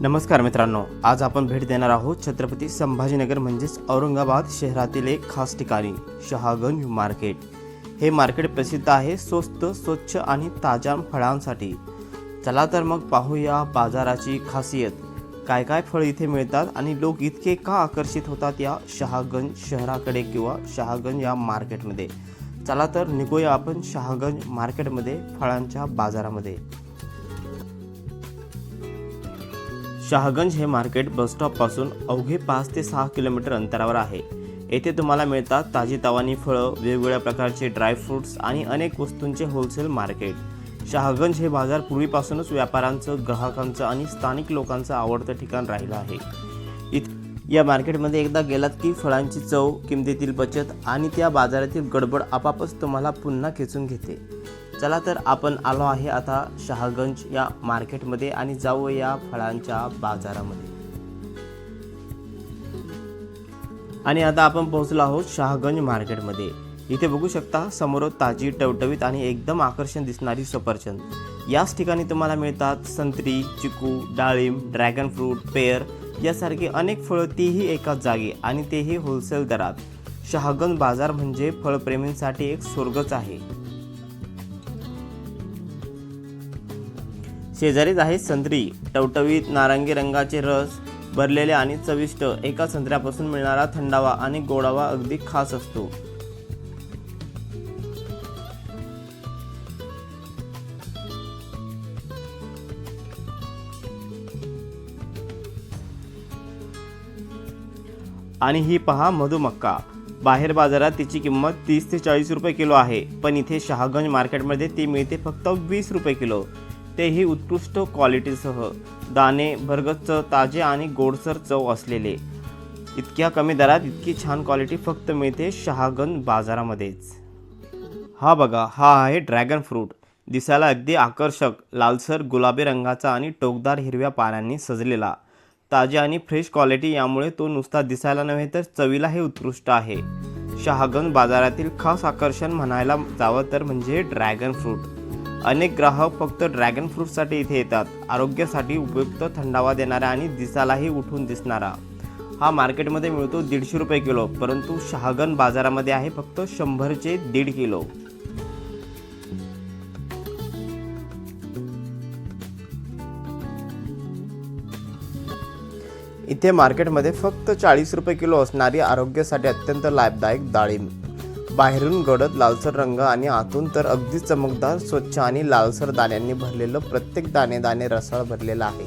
नमस्कार मित्रांनो आज आपण भेट देणार आहोत छत्रपती संभाजीनगर म्हणजेच औरंगाबाद शहरातील एक खास ठिकाणी शहागंज मार्केट. हे मार्केट प्रसिद्ध आहे स्वस्त स्वच्छ आणि ताज्या फळांसाठी. चला तर मग पाहूया बाजाराची खासियत. काय काय फळ इथे मिळतात आणि लोक इतके का आकर्षित होतात या शहागंज शहराकडे किंवा शहागंज या मार्केटमध्ये? चला तर निघूया आपण शहागंज मार्केटमध्ये फळांच्या बाजारामध्ये. शहागंज हे मार्केट बसस्टॉपपासून अवघे पाच ते सहा किलोमीटर अंतरावर आहे. येथे तुम्हाला मिळतात ताजी तवानी फळं वेगवेगळ्या प्रकारचे ड्रायफ्रुट्स आणि अनेक वस्तूंचे होलसेल मार्केट शहागंज हे बाजार पूर्वीपासूनच व्यापाऱ्यांचं ग्राहकांचं आणि स्थानिक लोकांचं आवडतं ठिकाण राहिलं आहे. इत या मार्केटमध्ये एकदा गेलात की फळांची चव किमतीतील बचत आणि त्या बाजारातील गडबड आपापच तुम्हाला पुन्हा खेचून घेते. चला तर आपण आलो आहे आता शहागंज या मार्केटमध्ये आणि जाऊ या फळांच्या बाजारामध्ये. आणि आता आपण पोहोचलो आहोत शहागंज मार्केटमध्ये. इथे बघू शकता समोर ताजी टवटवीत आणि एकदम आकर्षण दिसणारी सफरचंद. याच ठिकाणी तुम्हाला मिळतात संत्री चिकू डाळिंब ड्रॅगन फ्रूट पेयर यासारखी अनेक फळं तीही एकाच जागी आणि तेही होलसेल दरात. शहागंज बाजार म्हणजे फळप्रेमींसाठी एक स्वर्गच आहे. शेजारीच आहे संत्री. टवटवीत नारंगी रंगाचे रस भरलेले आणि चविष्ट एका संत्र्यापासून मिळणारा थंडावा आणि गोडावा अगदी खास असतो. आणि ही पहा मधुमक्का बाहेर बाजारात तिची किंमत तीस ते चाळीस रुपये किलो आहे पण इथे शहागंज मार्केटमध्ये ती मिळते फक्त वीस रुपये किलो. तेही उत्कृष्ट क्वालिटीसह. दाणे भरगच्च ताजे आणि गोडसर चव असलेले. इतक्या कमी दरात इतकी छान क्वालिटी फक्त मिळते शहागन बाजारामध्येच. हा बघा हा आहे ड्रॅगन फ्रूट. दिसायला अगदी आकर्षक लालसर गुलाबी रंगाचा आणि टोकदार हिरव्या पानांनी सजलेला. ताजी आणि फ्रेश क्वालिटी यामुळे तो नुसता दिसायला नव्हे तर चवीलाही उत्कृष्ट आहे. शहागन बाजारातील खास आकर्षण म्हणायला जावं तर म्हणजे ड्रॅगन फ्रूट. अनेक ग्राहक फक्त ड्रॅगन फ्रूटसाठी इथे येतात. आरोग्यासाठी उपयुक्त थंडावा देणारा आणि दिसायलाही उठून दिसणारा. हा मार्केटमध्ये मिळतो दीडशे रुपये किलो परंतु शहागन बाजारामध्ये आहे फक्त शंभरचे दीड किलो. इथे मार्केटमध्ये फक्त चाळीस रुपये किलो असणारी आरोग्यासाठी अत्यंत लाभदायक डाळिंब. बाहेरून गडद लालसर रंग आणि आतून तर अगदी चमकदार स्वच्छ आणि लालसर दाण्यांनी भरलेलं प्रत्येक दाणे दाणे रसाळ भरलेलं आहे.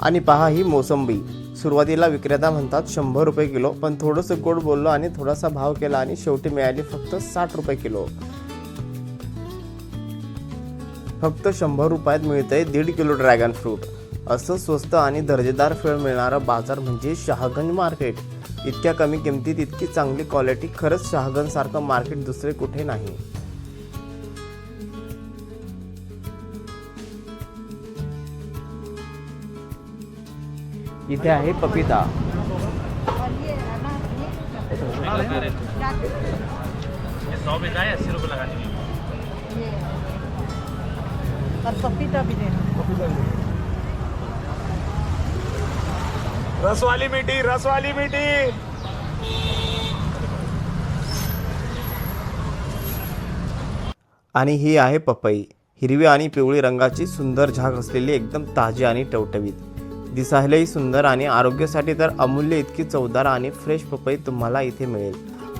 आणि पहा ही मोसंबी. सुरुवातीला विक्रेता म्हणतात शंभर रुपये किलो. पण थोडंसं गोड बोललो आणि थोडासा भाव केला आणि शेवटी मिळाली फक्त साठ रुपये किलो. फक्त शंभर रुपयात मिळतंय दीड किलो ड्रॅगन फ्रूट. असं स्वस्त आणि दर्जेदार फळ मिळणारा बाजार म्हणजे शहागंज मार्केट. इतक्या कमी किमतीत इतकी चांगली क्वालिटी खरंच शहागनसारखं मार्केट दुसरे कुठे नाही. इथे आहे पपिता. पपिता भी देना रसवाली मिठी रसवाली मिठी. आणि ही आहे पपई. हिरवी आणि पिवळी रंगाची सुंदर झाक असलेली एकदम ताजी आणि टवटवीत. दिसायलाही सुंदर आणि आरोग्यासाठी तर अमूल्य इतकी चवदार आणि फ्रेश पपई तुम्हाला इथे मिळेल.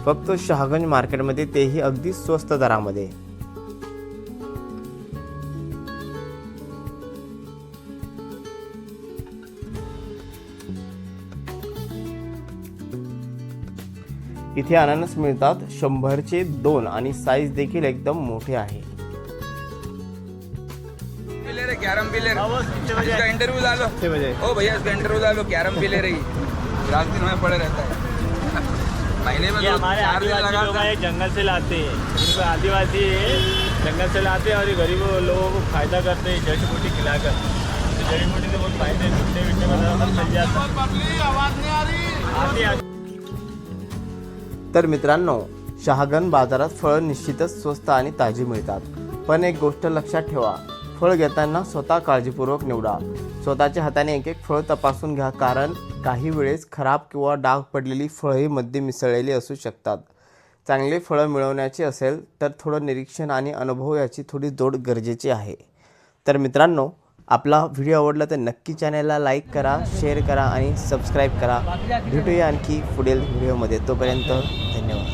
फक्त शहागंज मार्केटमध्ये तेही अगदी स्वस्त दरामध्ये. इथे अननस मिळतात. शंभरचे दोन आणि साईज देखील एकदम मोठे आहे. ले कैरम ले इंटरव्यू ओ भैया इसका इंटरव्यू डालो कैरम पी ले रही रात दिन में पड़े रहता है. महीने में हमारे आदिवासी लोग लगाता है हैं जंगल से लाते हैं। इनको आदिवासी है जंगल से लाते हैं और ये गरीब लोगों को फायदा करते हैं जड़ी बूटी खिलाकर। तो जड़ी बूटी से बहुत फायदे मिलते मिलते मतलब जाता आते आते तर मित्रांनो शहागन बाजारात फळं निश्चितच स्वस्त आणि ताजी मिळतात. पण एक गोष्ट लक्षात ठेवा फळ घेताना स्वतः काळजीपूर्वक निवडा. स्वतःच्या हाताने एक एक फळ तपासून घ्या कारण काही वेळेस खराब किंवा डाग पडलेली फळंही मध्ये मिसळलेली असू शकतात. चांगले फळं मिळवण्याची असेल तर थोडं निरीक्षण आणि अनुभव याची थोडी जोड गरजेची आहे. तर मित्रांनो आपला व्हिडिओ आवडला तर नक्की चॅनलला लाईक करा शेअर करा आणि सबस्क्राईब करा. भेटूया आणखी पुढील व्हिडिओमध्ये तोपर्यंत धन्यवाद.